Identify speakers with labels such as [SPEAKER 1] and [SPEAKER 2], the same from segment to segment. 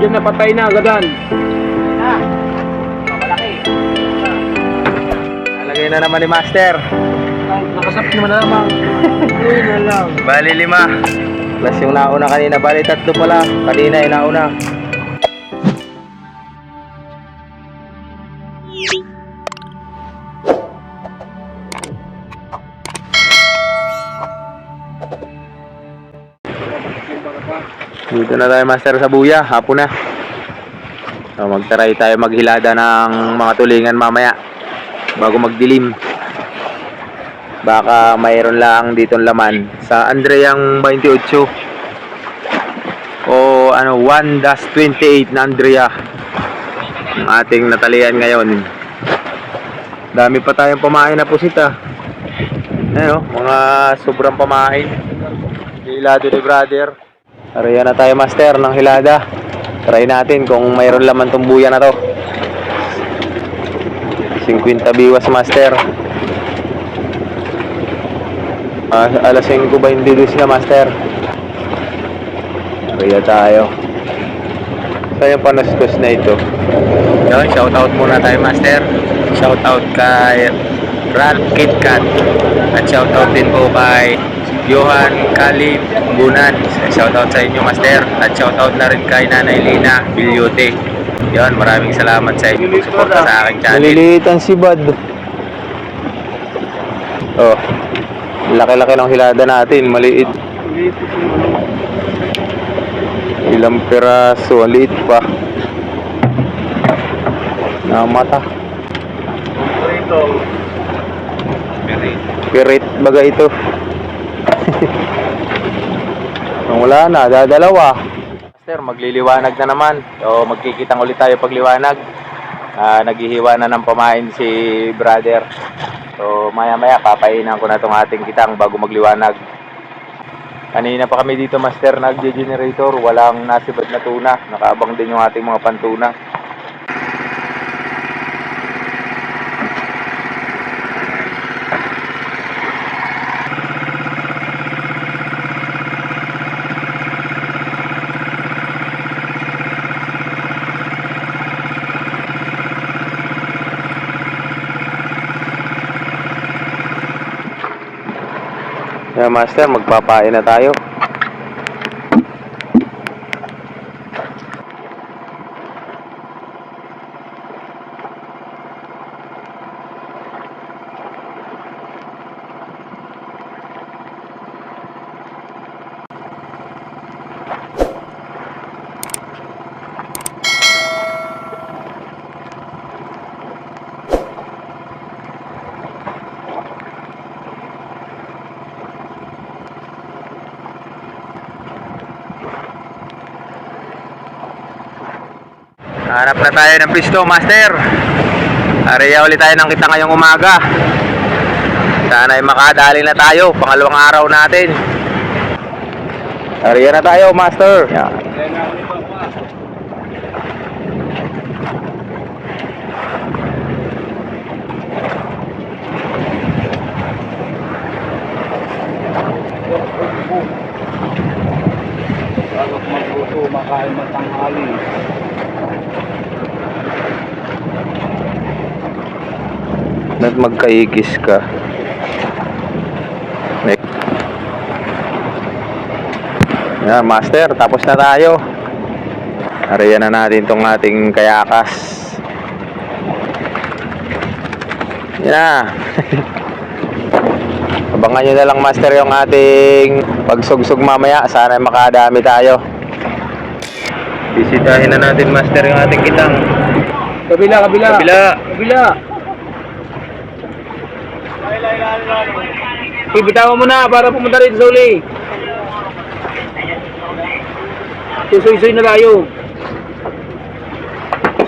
[SPEAKER 1] Nandiyan na patay na, agadan.
[SPEAKER 2] Ha? Mamalaki.
[SPEAKER 3] Nalagay na naman ni Master.
[SPEAKER 1] Nakasap naman na naman. Uy na lang.
[SPEAKER 3] Bali lima. Plus yung nauna kanina. Bali tatlo pala. Kanina yung nauna. Dito na tayo master sa buya. Hapon na. So, magtaray tayo maghilada ng mga tulingan mamaya. Bago magdilim. Baka mayroon lang ditong laman sa Andreang 28 o ano 1-28 na Andrea ang ating natalian ngayon dami pa tayong pamain na pusita ano mga sobrang pamain hilado ni brother Ariyan na tayo master ng hilada try natin kung mayroon laman tong buya na to 50 biwas master Ah, alas 5 ba hindi doon sila, Master? Kaya tayo. So, yung panastos na ito. Yun, shoutout muna tayo, Master. Shoutout kay Ralph KitKat. At shoutout din po kay Johan Kalib Bunan. Shoutout sa inyo, Master. At shoutout na rin kay Nanay Lina Bilyute. Yun, maraming salamat sa inyo pagsuporta sa aking channel. Nalilitan si Bad. Oh. Laki-laki ng hilada natin, maliit. Ilang piraso, ang liit pa. Namata.
[SPEAKER 1] Ito.
[SPEAKER 3] Pirit baga ito. Wala na, dadalawa. Master, magliliwanag na naman. So, magkikitang ulit tayo pagliwanag. Ah, naghihiwa na ng pamain si brother. So, maya-maya, papainan ko na itong ating kitang bago magliwanag. Kanina pa kami dito, Master, nag-generator. Walang nasibad na tuna. Nakaabang din yung ating mga pantuna. Master, magpapain na tayo. Hanap na tayo ng pisto, Master. Area ulit tayo ng kita ngayong umaga. Sana ay makadali na tayo. Pangalawang araw natin. Area na tayo, Master. Yan.
[SPEAKER 1] Bago magluto, makain matanghali.
[SPEAKER 3] At magkaigis ka. Next. Yan, Master. Tapos na tayo. Area na natin tong ating kayakas. Yan na. Abangan nyo na lang master yung ating pagsugsug mamaya. Sana ay makadami tayo. Bisitahin na natin master yung ating kitang.
[SPEAKER 1] Kabila, kabila.
[SPEAKER 3] Kabila.
[SPEAKER 1] Kabila. Ibitawan mo na para pumunta rin sa uli. Susoy-soy na tayo.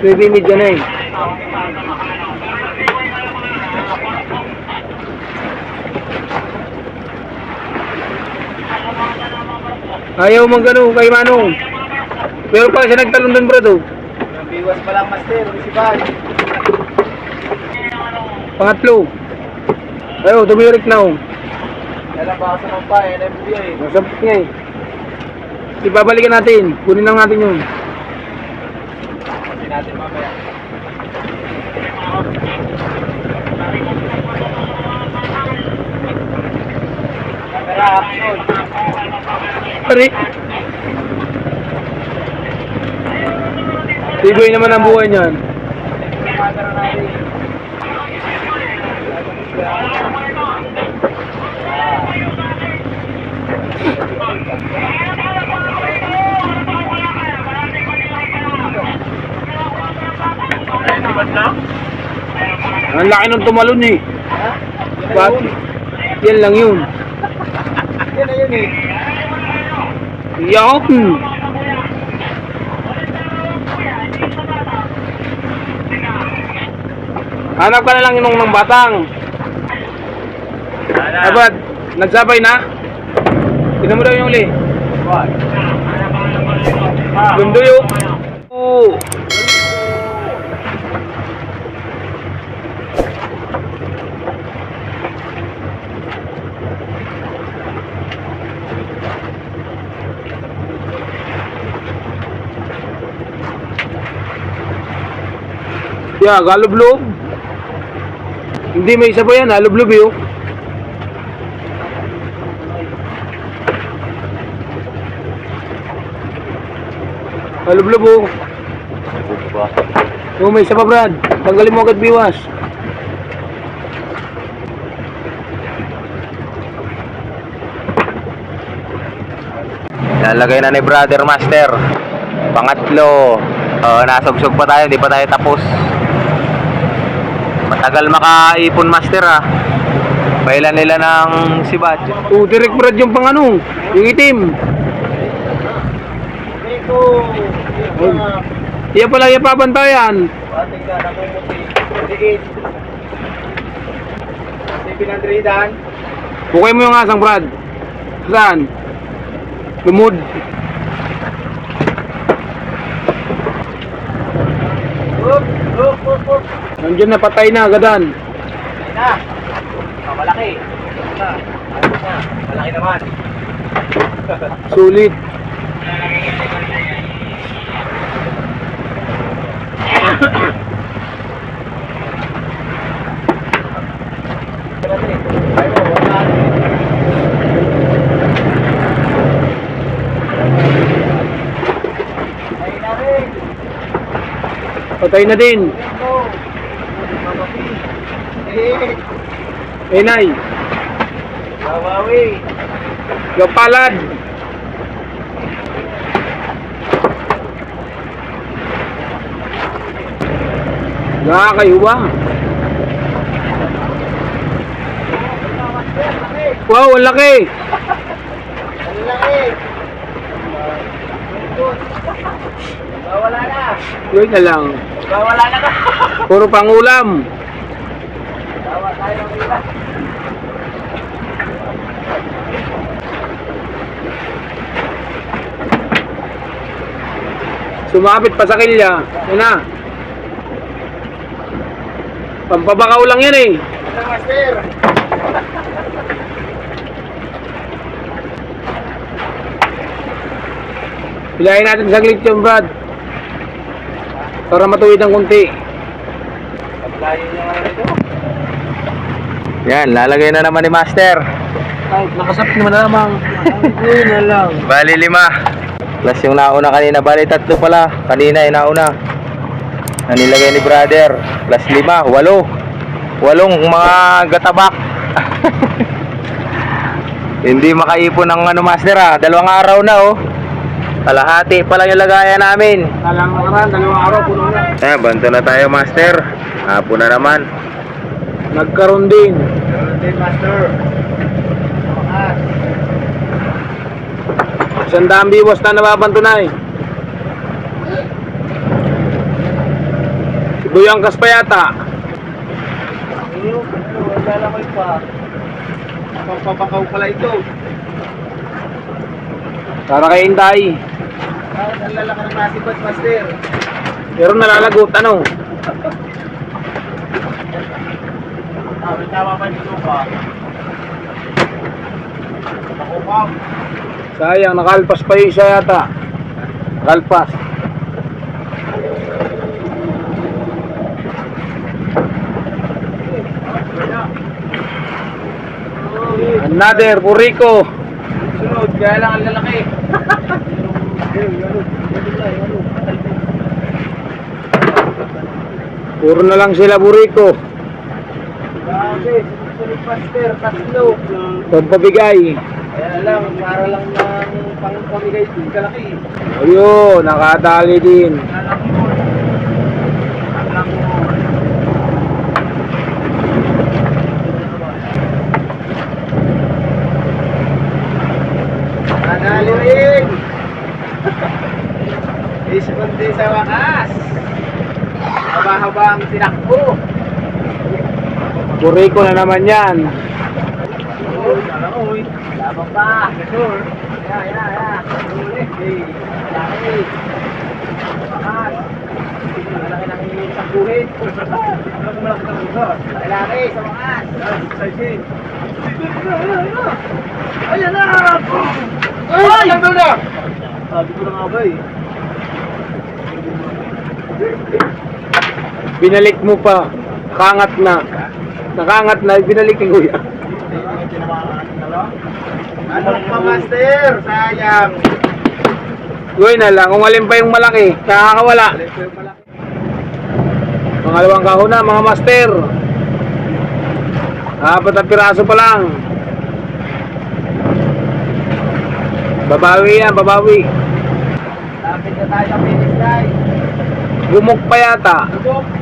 [SPEAKER 1] Swimmy dyan eh. Ayaw mong ganun kay Manong. Pero pa siya nagtalon doon bro to.
[SPEAKER 2] Biwas pa lang, Master. Si Bal.
[SPEAKER 1] Pangatlo. Ayaw, tumirik na oh.
[SPEAKER 2] Kailan ba sa mga pa, NFBA?
[SPEAKER 1] Nasabot niya eh. Ibabalikan natin. Kunin lang natin yun.
[SPEAKER 2] natin mamaya. Camera action.
[SPEAKER 1] Pare. Tigoy naman ang buhay niyan.
[SPEAKER 2] Camera natin.
[SPEAKER 1] Ang laki ng tumalon eh. Ba't? Yan lang yun.
[SPEAKER 2] Yan na yun eh.
[SPEAKER 1] Yak! Hanap ka na lang yung ng batang. Ay, Brad, nagsabay na? Tignan mo daw yung uli.
[SPEAKER 2] What?
[SPEAKER 1] Gundo yung... Oo. Yeah, galublob. Hindi may isa pa yan, halublob yun. Halublob oh. Oh, may isa pa Brad. Tanggalin mo agad biwas.
[SPEAKER 3] Lalagay na ni Brother Master. Pangatlo. Oh, nasubsob pa tayo, hindi pa tayo tapos. Matagal makaipon Master ah. Pailan nila ng sibat.
[SPEAKER 1] Oh, direct Brad yung pang ano, yung itim. Oh. Iya pala yung.
[SPEAKER 2] Si pinandridan.
[SPEAKER 1] Bukay mo yung asang Brad. Saan? Lumod.
[SPEAKER 2] Up, up, up, up.
[SPEAKER 1] Nandiyan na, patay na, agadan.
[SPEAKER 2] Ayun na. Ah, malaki. Na. Malaki naman.
[SPEAKER 1] Sulit.
[SPEAKER 2] Ayun na rin.
[SPEAKER 1] Patay na din.
[SPEAKER 2] Eh,
[SPEAKER 1] nay.
[SPEAKER 2] Bawawi.
[SPEAKER 1] Yung palad. Nakakayo ba? Wow, ang laki.
[SPEAKER 2] Eh. Good. Bawala na.
[SPEAKER 1] Yun na lang.
[SPEAKER 2] Bawala na ka.
[SPEAKER 1] Puro pangulam. Sumapit pa sa kilya. Yan na. Pampabakaw lang yan eh.
[SPEAKER 2] Ano master?
[SPEAKER 1] Natin saglit yung Brad. Para matuwid ng kunti.
[SPEAKER 2] Paglayo niya nga ito.
[SPEAKER 3] Yan, lalagay na naman ni Master.
[SPEAKER 1] Ay, nakasapit naman na namang. Yun na lang.
[SPEAKER 3] Bali lima. Plus yung nauna kanina, bali tatlo pala. Kanina yung nauna. Na nilagay ni Brother. Plus lima, walo. Walong mga gatabak. Hindi makaipon ng ano Master ah. Dalawang araw na oh. Kalahati pa lang yung lagayan namin.
[SPEAKER 1] Talang nakaraan, dalawang araw, puno na.
[SPEAKER 3] Eh, banto na tayo Master. Hapon na naman.
[SPEAKER 1] Nagkaroon din.
[SPEAKER 2] Din master. Angat.
[SPEAKER 1] Isang daang biwas na nababantunay. Si Buyang Kas pa yata.
[SPEAKER 2] Ayun, wala lamay pa. Pagpapakaw pala ito.
[SPEAKER 1] Para kay Inday.
[SPEAKER 2] Ah, ang lalaki ng nasibat master.
[SPEAKER 1] Pero nalalagot, ano?
[SPEAKER 2] Sabi tama ba dito ba? Makukam.
[SPEAKER 1] Sayang, nakalpas pa yung isa yata. Nakalpas. Another burriko.
[SPEAKER 2] Sunod, kaya lang ang lalaki.
[SPEAKER 1] Puro na lang sila burriko.
[SPEAKER 2] Grabe, sunod master, tatlo.
[SPEAKER 1] Pampabigay.
[SPEAKER 2] Kaya lang, para lang ng pangpamigay din kalaki.
[SPEAKER 1] Ayun, nakadali din.
[SPEAKER 2] Alam mo. Alam mo. Nadali rin! Iskundi sa wakas! Haba-haba ang tinakbo!
[SPEAKER 1] Purico na naman yan.
[SPEAKER 2] Labang pa! Sure! Yan, yan, yan! Huli! Hey! Malaki! Wakas! Malaki ng isang buhit! Malaki ng buhit! Malaki sa wakas! Ayan na! Ay! Ay! na! Sabi ko na nga ba eh.
[SPEAKER 1] Binalik mo pa. Nakangat na. Nakangat na, binalik ni Kuya.
[SPEAKER 2] Ano pa master? Sayang!
[SPEAKER 1] Kuya na lang, kung alin pa yung malaki, nakakawala. Pangalawang kahon na, mga master. Apat na piraso pa lang. Babawi yan, babawi.
[SPEAKER 2] Lapit na tayo sa finish line.
[SPEAKER 1] Gumok pa yata.
[SPEAKER 2] Lubog!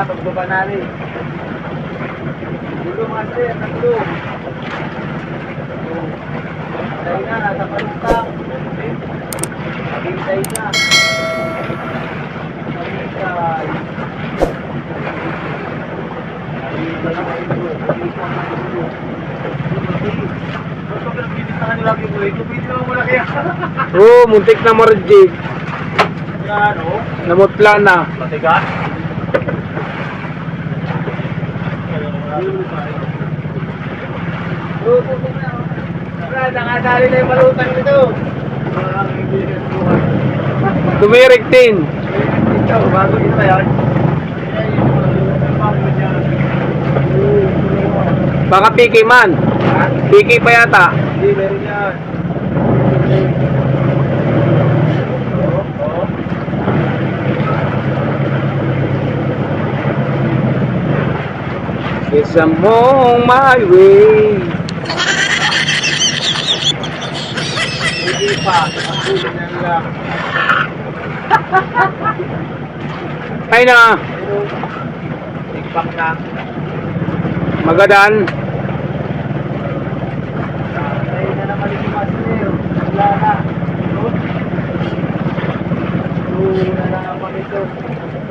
[SPEAKER 2] Kanina, pagbaba namin. Dulo master, tatlo. Tayo na, nasa palutang. Naghintay na. Naghintay. Naghintay na kayo. Naghintay na kayo.
[SPEAKER 1] Oo, oh, muntik na marjig.
[SPEAKER 2] Ano?
[SPEAKER 1] Namutla na.
[SPEAKER 2] Matigas? Nakadali na yung malutang nito.
[SPEAKER 1] Tumirik din.
[SPEAKER 2] Ito, bago ito yan.
[SPEAKER 1] Baka PK man. PK pa yata.
[SPEAKER 2] Hindi, meron
[SPEAKER 1] A mong my way.
[SPEAKER 2] Hindi pa.
[SPEAKER 1] Ay na,
[SPEAKER 2] Pero, tigpak na.
[SPEAKER 1] magadan.
[SPEAKER 2] Ayun na naman yung master. Wala.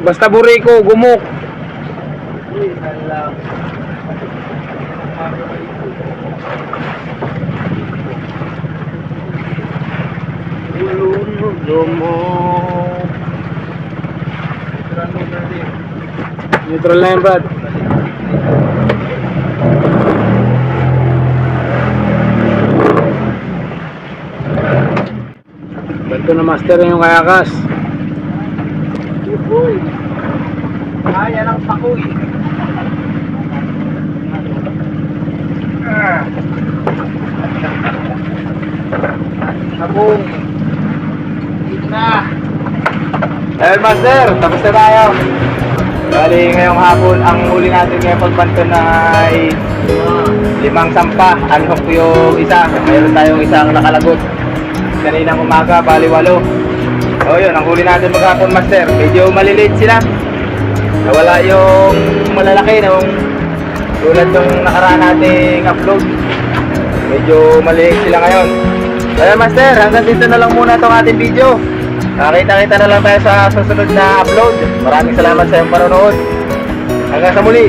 [SPEAKER 1] Basta buriko, gumok.
[SPEAKER 2] Uy, lang.
[SPEAKER 1] Gumok. Neutral yan, Brad. Ganito na master yung kayakas.
[SPEAKER 2] Kaya ng pakuy. Ah. Sabong. Na.
[SPEAKER 3] Ayun Master, tapos na tayo. Bali ngayong hapon, ang huli natin ngayong pagbanto na ay limang sampa. Unhook yung isa. Mayroon tayong isang nakalagot. Kaninang umaga, bali walo. O yun, ang huli natin maghapon Master. Medyo maliliit sila. Nawala yung malalaki nung tulad nung nakaraan nating upload. Medyo maliit sila ngayon. Kaya Master, hanggang dito na lang muna itong ating video. Nakita-kita na lang tayo sa susunod na upload. Maraming salamat sa iyong panonood. Hanggang sa muli.